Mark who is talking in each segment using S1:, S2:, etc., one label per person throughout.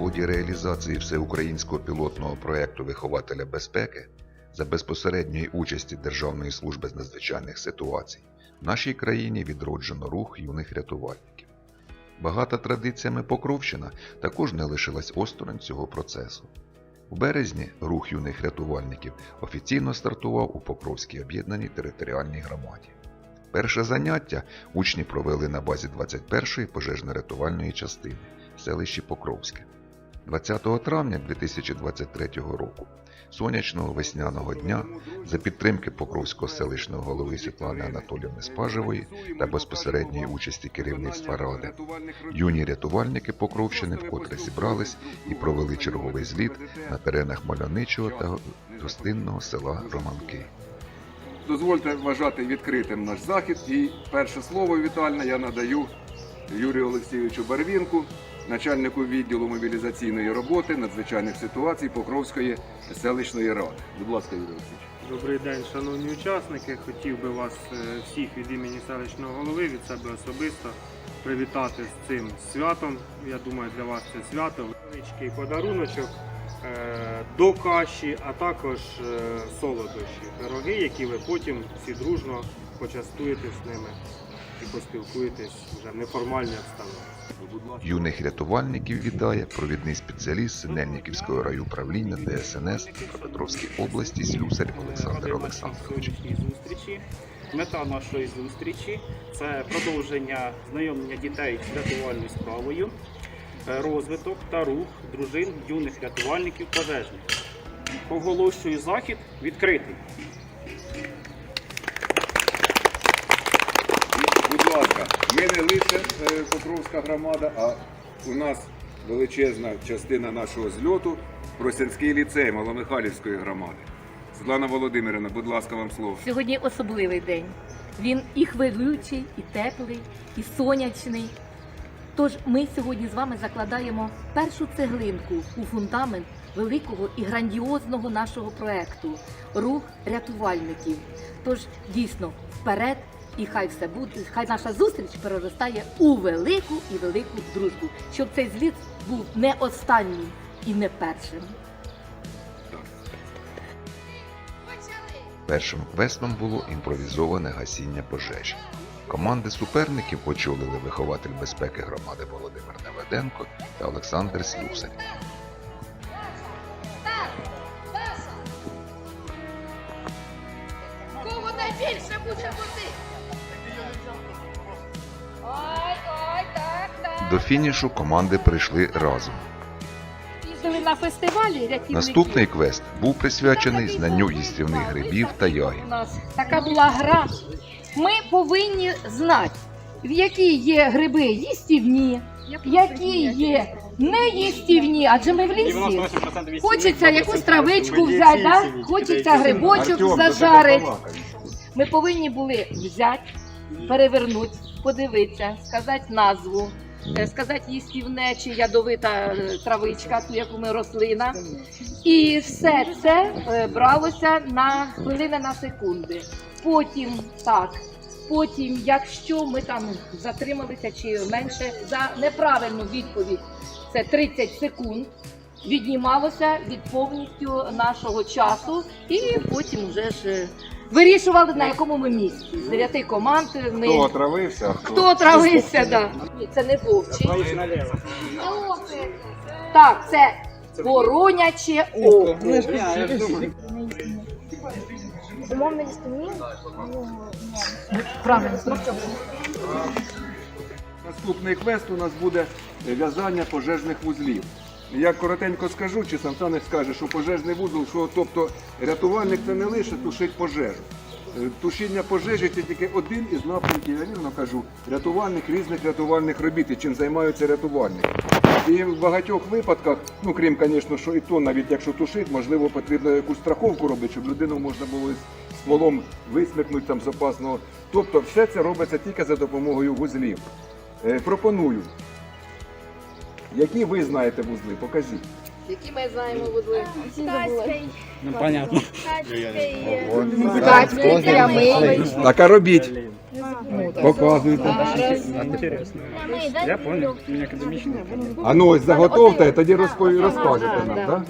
S1: ході реалізації всеукраїнського пілотного проекту Вихователя безпеки за безпосередньої участі Державної служби з надзвичайних ситуацій в нашій країні відроджено рух юних рятувальників. Багата традиціями Покровщина також не лишилась осторонь цього процесу. У березні рух юних рятувальників офіційно стартував у Покровській об'єднаній територіальній громаді. Перше заняття учні провели на базі 21-ї пожежно-рятувальної частини в селищі Покровське. 20 травня 2023 року, сонячного весняного дня, за підтримки Покровського селищного голови Світлани Анатоліївни Спажевої та безпосередньої участі керівництва ради, юні рятувальники Покровщини вкотре зібрались і провели черговий зліт на теренах мальовничого та гостинного села Романки.
S2: Дозвольте вважати відкритим наш захід. І перше слово вітальне я надаю Юрію Олексійовичу Барвінку, начальнику відділу мобілізаційної роботи, надзвичайних ситуацій Покровської селищної ради. Будь ласка, Юрій Олексійович.
S3: Добрий день, шановні учасники. Хотів би вас е, всіх від імені селищного голови, від себе особисто привітати з цим святом. Я думаю, для вас це свято. Невеличкий подаруночок е, до каші, а також е, солодощі, пироги, які ви потім всі дружно почастуєтесь з ними і поспілкуєтесь вже.
S2: Будь ласка.
S1: Юних рятувальників вітає провідний спеціаліст Синельниківського райуправління ДСНС Дніпропетровській області Слюсар Олександр Олександрович.
S4: зустрічі. Мета нашої зустрічі це продовження знайомлення дітей з рятувальною справою, е, розвиток та рух дружин юних рятувальників пожежників. Оголошую захід відкритий.
S2: Ми не лише е, Покровська громада, а у нас величезна частина нашого зльоту Просянський ліцей Маломихайлівської громади. Світлана Володимирівна, будь ласка, вам слово.
S5: Сьогодні особливий день. Він і хвилюючий, і теплий, і сонячний. Тож ми сьогодні з вами закладаємо першу цеглинку у фундамент великого і грандіозного нашого проекту рух рятувальників. Тож дійсно вперед, і хай все буде, хай наша зустріч переростає у велику і велику дружбу, щоб цей зліт був не останнім і не першим.
S1: Першим квестом було імпровізоване гасіння пожежі. Команди суперників очолили вихователь безпеки громади Володимир Неведенко та Олександр Слюсар.
S6: Кого найбільше буде води?
S1: До фінішу команди прийшли разом.
S6: На фестивалі рятівники.
S1: Наступний квест був присвячений знанню їстівних грибів та ягід.
S6: У нас така була гра. Ми повинні знати, в які є гриби їстівні, які є неїстівні, адже ми в лісі. Хочеться якусь травичку взяти, да? хочеться грибочок зажарити. Ми повинні були взяти, перевернути, подивитися, сказати назву, сказати їстівне чи ядовита е, травичка, ту яку ми рослина. І все це е, бралося на хвилини на секунди. Потім так. Потім, якщо ми там затрималися чи менше за неправильну відповідь, це 30 секунд. Віднімалося від повністю нашого часу, і потім вже ж е, вирішували на якому ми місці. З дев'яти команд ми
S2: Хто отравився?
S6: хто отравився, да. Ні, це не вовчий. Так, це вороняче око.
S7: Умовно істинні?
S6: Правильно.
S2: Наступний квест у нас буде в'язання пожежних вузлів. Я коротенько скажу, чи сам Санець скаже, що пожежний вузол, що тобто рятувальник це не лише тушить пожежу. Е, Тушіння пожежі це тільки один із напрямків, я вірно кажу, рятувальних різних рятувальних робіт, і чим займаються рятувальники. І в багатьох випадках, ну крім, звісно, що і то, навіть якщо тушить, можливо, потрібно якусь страховку робити, щоб людину можна було з стволом висмикнути там з опасного. Тобто все це робиться тільки за допомогою вузлів. Е, пропоную. Які ви знаєте вузли? Покажіть.
S6: Які ми знаємо вузли?
S4: Ну, понятно.
S6: Ткацький, прямий.
S2: Так, а робіть. Показуйте.
S3: Я понял, не.
S2: А ну ось заготовте, тоді розпов- розкажете нам, так?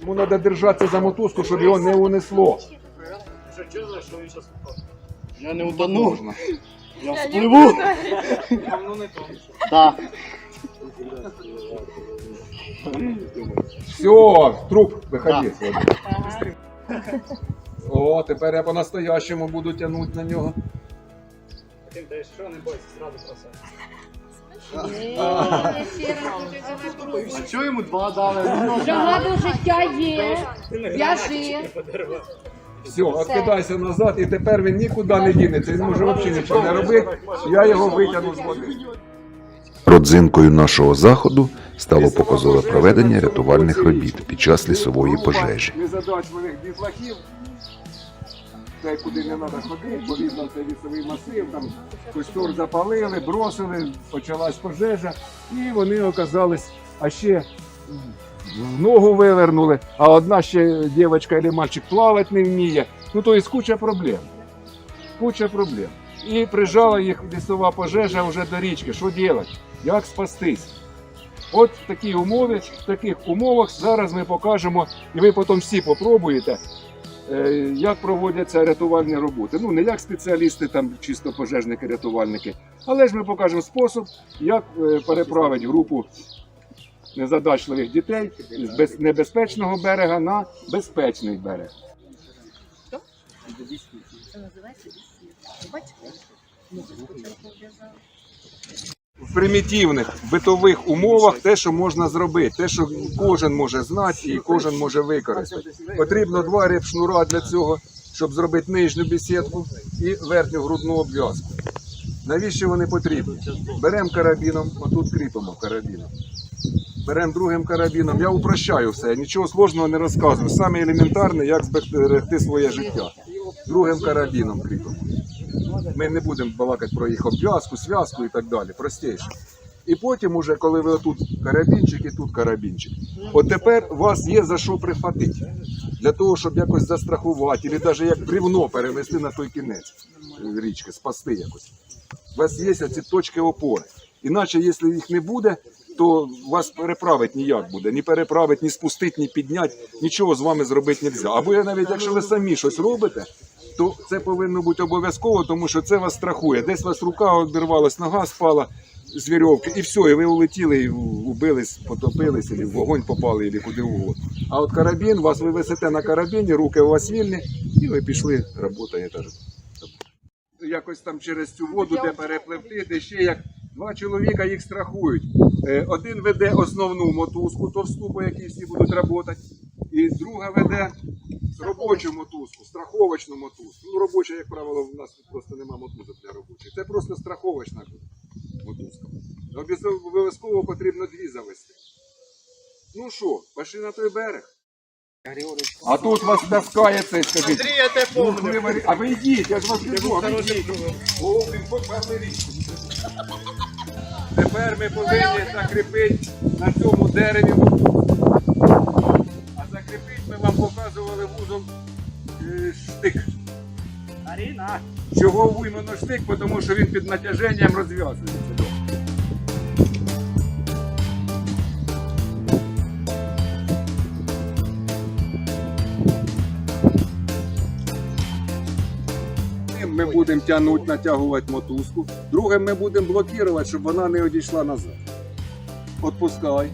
S2: Йому треба держатися за мотузку, щоб його не унесло.
S8: Я не утону.
S2: Можна.
S8: Я вспливу. Так.
S2: Все, труп, виходи. О, тепер я по-настоящему буду тягнути на нього.
S8: А чого йому два дали?
S6: Багато життя є. В'яжи.
S2: Все, відкидайся назад, і тепер він нікуди не дінеться. Він може взагалі нічого не робити. Я його витягну з води.
S1: Родзинкою нашого заходу стало показове проведення рятувальних робіт під час лісової пожежі.
S2: Незадачливих дітлахів. Те, куди не треба ходити, бо видно, це лісовий масив, там костер запалили, бросили, почалась пожежа, і вони оказались, а ще ногу вивернули, а одна ще дівчинка або мальчик плавати не вміє. Ну, то є куча проблем. Куча проблем. І прижала їх лісова пожежа вже до річки. Що робити? Як спастись? От в такій умові, в таких умовах зараз ми покажемо, і ви потім всі попробуєте, е, як проводяться рятувальні роботи. Ну, не як спеціалісти, там чисто пожежники, рятувальники, але ж ми покажемо спосіб, як е, переправити групу незадачливих дітей з небезпечного берега на безпечний берег.
S5: Це називається
S2: в примітивних битових умовах те, що можна зробити, те, що кожен може знати і кожен може використати. Потрібно два репшнура для цього, щоб зробити нижню бесідку і верхню грудну обв'язку. Навіщо вони потрібні? Беремо карабіном, отут кріпимо карабіном. Беремо другим карабіном. Я упрощаю все, я нічого сложного не розказую. Саме елементарне, як зберегти своє життя. Другим карабіном кріпимо. Ми не будемо балакати про їх обв'язку, зв'язку і так далі. Простіше. І потім, уже, коли ви отут карабінчик і тут карабінчик, от тепер у вас є за що прихватити. Для того, щоб якось застрахувати, або навіть як брівно перевести на той кінець річки, спасти якось. У вас є ці точки опори. Іначе, якщо їх не буде, то вас переправити ніяк буде. Ні переправити, ні спустити, ні підняти, нічого з вами зробити не можна. Або навіть якщо ви самі щось робите, то це повинно бути обов'язково, тому що це вас страхує. Десь вас рука обірвалась, нога спала з вірьовки, і все, і ви улетіли, і убились, потопились, і в вогонь попали, і куди угодно. А от карабін, вас ви висите на карабіні, руки у вас вільні, і ви пішли, працюєте. Якось там через цю воду, де перепливти, де ще як два чоловіка їх страхують. Е, Один веде основну мотузку, товсту, по якій всі будуть працювати, і друга веде робочу мотузку, страховочну мотузку. Ну, робоча, як правило, в нас тут просто нема мотузок для робочих. Це просто страховочна мотузка. Обов'язково- потрібно дві завести. Ну що, пішли на той берег. А тут вас таскає цей, скажіть.
S8: Андрій, я те помню.
S2: А ви йдіть, я ж вас йдіть. О, він поперли річку. Тепер ми повинні закріпити на цьому дереві. А закріпити ми вам показували вузол е, штик. Чого вимено штик? Тому що він під натяженням розв'язується. Будемо тягнути, натягувати мотузку. Другим ми будемо блокувати, щоб вона не одійшла назад. Отпускай.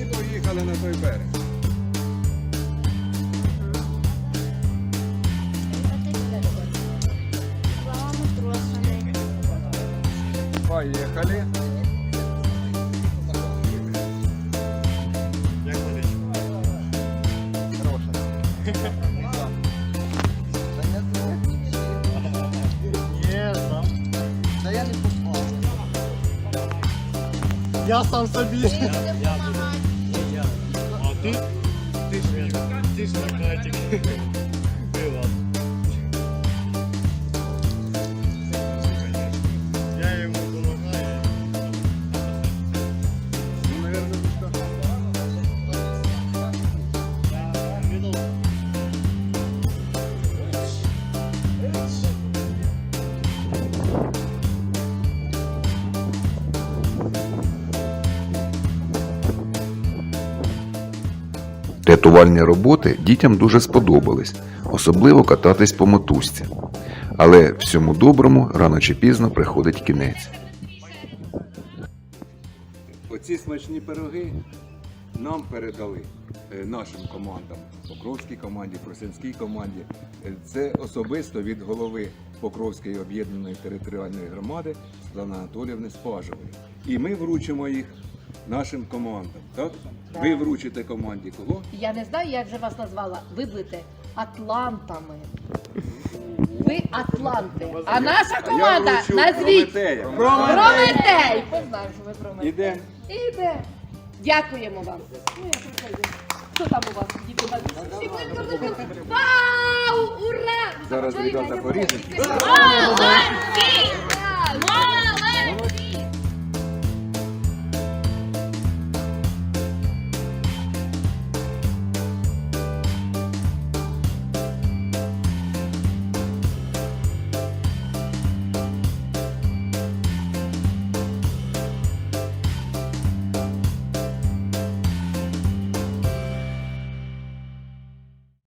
S2: І поїхали на той берег. Поїхали.
S8: Я сам собі. А ти? Ти ж
S1: Рятувальні роботи дітям дуже сподобались, особливо кататись по мотузці. Але всьому доброму рано чи пізно приходить кінець.
S2: Оці смачні пироги нам передали е, нашим командам, Покровській команді, Просинській команді. Е, Це особисто від голови Покровської об'єднаної територіальної громади Світлани Анатоліївни Спажової. І ми вручимо їх нашим командам. Так? Ви вручите команді кого?
S6: Я не знаю, як же вас назвала. Ви будете атлантами. Ви атланти. А наша команда
S2: вручу
S6: назвіть
S2: Прометея.
S6: Прометей. Познаю, що ви Прометей.
S2: Ідемо.
S6: Іде. Дякуємо вам. Ну, я приходжу. Що там у вас, діти? Вау! Ура!
S2: Зараз ребята поріжуть.
S6: Молодці! Молодці!